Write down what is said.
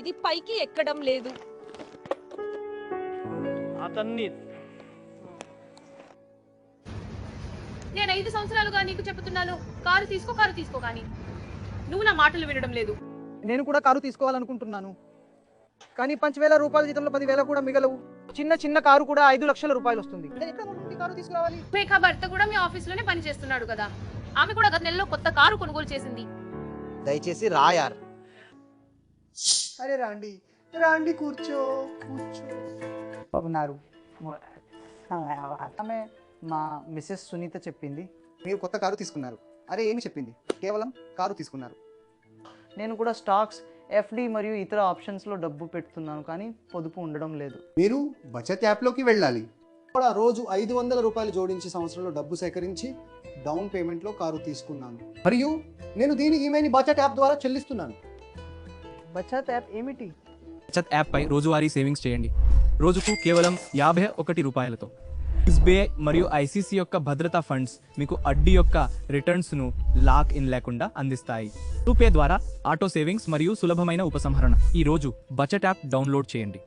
ఇది పైకి ఎక్కడం లేదు. అతన్ని నేను ఐదు సంవత్సరాలుగా నీకు చెప్తున్నాను కారు తీసుకో కారు తీసుకో కానీ. నువ్వు నా మాటలు వినడం లేదు. నేను కూడా కారు తీసుకోవాలనుకుంటున్నాను. కానీ పంచవేల రూపాయల జీతంలో పదివేల కూడా మిగలవు. చిన్న చిన్న కారు కూడా ఐదు లక్షల రూపాయలు వస్తుంది. కారు తీసుకురావాలి? రేఖా భర్త కూడా మీ ఆఫీస్లోనే పని చేస్తున్నాడు కదా. ఆమె కూడా గత నెలలో కొత్త కారు కొనుగోలు చేసింది. దయచేసి రాయార్. అరే రాండి. రాండి కూర్చో కూర్చో. ఉన్నారు ఆమె మా మిస్సెస్ సునీత చెప్పింది. మీరు కొత్త కారు తీసుకున్నారు. అరే ఏమి చెప్పింది? కేవలం కారు తీసుకున్నారు. నేను కూడా స్టాక్స్ ఎఫ్డి మరియు ఇతర ఆప్షన్స్లో డబ్బు పెడుతున్నాను కానీ పొదుపు ఉండడం లేదు. మీరు బచత్ యాప్లోకి వెళ్ళాలి. కూడా రోజు ఐదు వందల రూపాయలు జోడించి సంవత్సరంలో డబ్బు సేకరించి డౌన్ పేమెంట్లో కారు తీసుకున్నాను. మరియు నేను దీని ఈమెయిల్ బచత్ యాప్ ద్వారా చెల్లిస్తున్నాను. బచత్ యాప్ ఏమిటి? బచత్ యాప్పై రోజువారీ సేవింగ్స్ చేయండి. రోజుకు కేవలం యాభై ఒకటి రూపాయలతో. ఎస్బీఐ మరియు ఐసీసీ యొక్క భద్రతా ఫండ్స్ మీకు అడ్డీ యొక్క రిటర్న్స్ను లాక్ ఇన్ లేకుండా అందిస్తాయి. రూపే ద్వారా ఆటో సేవింగ్స్ మరియు సులభమైన ఉపసంహరణ. ఈ రోజు బచట్ యాప్ డౌన్లోడ్ చేయండి.